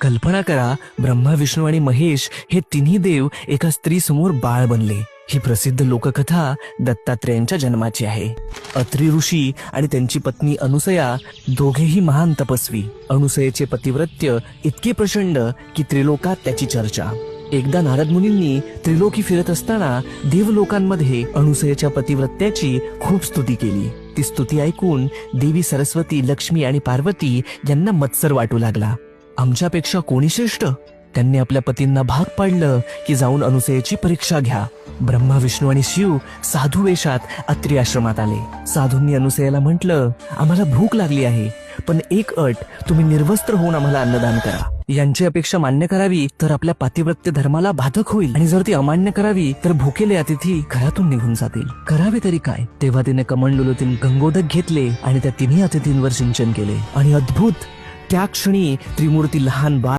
कल्पना करा ब्रह्मा विष्णू आणि महेश हे तिन्ही देव एका स्त्री समोर बाळ बनले. ही प्रसिद्ध लोककथा दत्तात्रेयांच्या जन्माची आहे. अत्री ऋषी आणि त्यांची पत्नी अनुसया दोघेही महान तपस्वी. अनुसयेचे पतिव्रत्य इतके प्रचंड की त्रिलोकात त्याची चर्चा. एकदा नारद मुनींनी त्रिलोकी फिरत असताना देवलोकांमध्ये अनुसयेच्या पतिव्रत्याची खूप स्तुती केली. ती स्तुती ऐकून देवी सरस्वती लक्ष्मी आणि पार्वती यांना मत्सर वाटू लागला. आमच्यापेक्षा कोणी श्रेष्ठ? त्यांनी आपल्या पतींना भाग पाडलं की जाऊन अनुसयेची परीक्षा घ्या. ब्रह्मा विष्णू आणि शिव साधू वेशात अत्री आश्रमात आले. साधूंनी अनुसयाला म्हटलं आम्हाला भूक लागली आहे पण एक अट तुम्ही निर्वस्त्र होऊन आम्हाला अन्नदान करा. यांची अपेक्षा मान्य करावी तर आपल्या पातिव्रत्य धर्माला बाधक होईल. आणि जर ती अमान्य करावी तर भुकेले अतिथी घरातून निघून जातील. करावे तरी काय? तेव्हा तिने कमंडलोतील गंगोदक घेतले आणि त्या तिन्ही अतिथींवर सिंचन केले. आणि अद्भुत! त्या क्षणी त्रिमूर्ती लहान बाळ